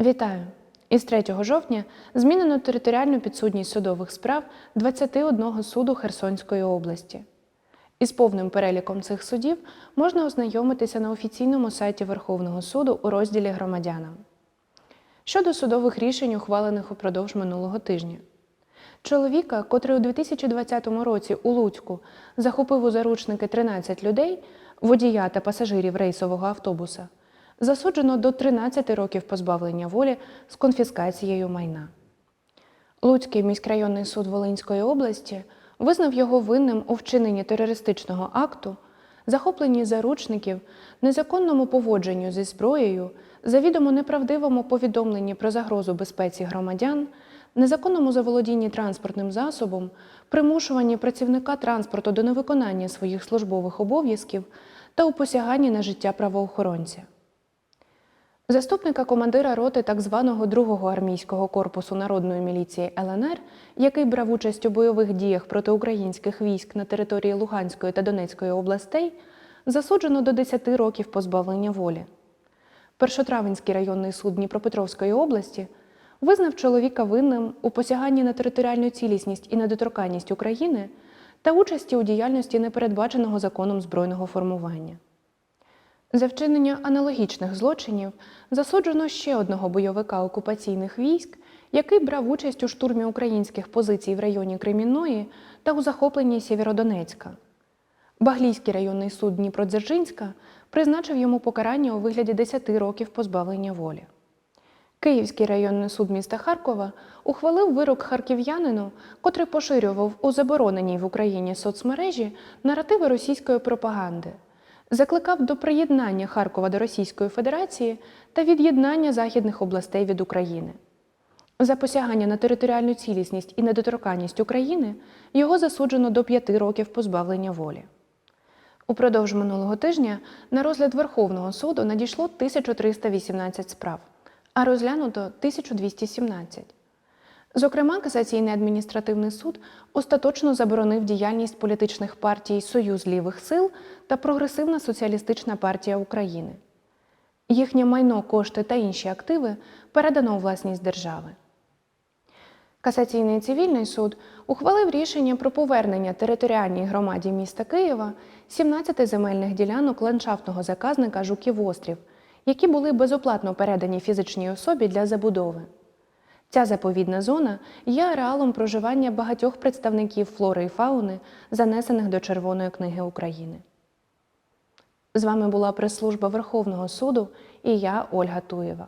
Вітаю! Із 3 жовтня змінено територіальну підсудність судових справ 21 суду Херсонської області. Із повним переліком цих судів можна ознайомитися на офіційному сайті Верховного суду у розділі Громадянам. Щодо судових рішень, ухвалених упродовж минулого тижня. Чоловіка, котрий у 2020 році у Луцьку захопив у заручники 13 людей, водія та пасажирів рейсового автобуса, засуджено до 13 років позбавлення волі з конфіскацією майна. Луцький міськрайонний суд Волинської області визнав його винним у вчиненні терористичного акту, захопленні заручників, незаконному поводженню зі зброєю, завідомо неправдивому повідомленні про загрозу безпеці громадян, незаконному заволодінні транспортним засобом, примушуванні працівника транспорту до невиконання своїх службових обов'язків та у посяганні на життя правоохоронця. Заступника командира роти так званого другого армійського корпусу народної міліції ЛНР, який брав участь у бойових діях проти українських військ на території Луганської та Донецької областей, засуджено до 10 років позбавлення волі. Першотравенський районний суд Дніпропетровської області визнав чоловіка винним у посяганні на територіальну цілісність і недоторканність України та участі у діяльності непередбаченого законом збройного формування. За вчинення аналогічних злочинів засуджено ще одного бойовика окупаційних військ, який брав участь у штурмі українських позицій в районі Кремінної та у захопленні Сєвєродонецька. Баглійський районний суд Дніпродзержинська призначив йому покарання у вигляді 10 років позбавлення волі. Київський районний суд міста Харкова ухвалив вирок харків'янину, котрий поширював у забороненій в Україні соцмережі наративи російської пропаганди, закликав до приєднання Харкова до Російської Федерації та від'єднання західних областей від України. За посягання на територіальну цілісність і недоторканність України його засуджено до 5 років позбавлення волі. Упродовж минулого тижня на розгляд Верховного суду надійшло 1318 справ, а розглянуто 1217. Зокрема, касаційний адміністративний суд остаточно заборонив діяльність політичних партій Союз лівих сил та Прогресивна соціалістична партія України. Їхнє майно, кошти та інші активи передано у власність держави. Касаційний цивільний суд ухвалив рішення про повернення територіальній громаді міста Києва 17 земельних ділянок ландшафтного заказника Жуків Острів, які були безоплатно передані фізичній особі для забудови. Ця заповідна зона є ареалом проживання багатьох представників флори і фауни, занесених до Червоної книги України. З вами була прес-служба Верховного суду і я, Ольга Туєва.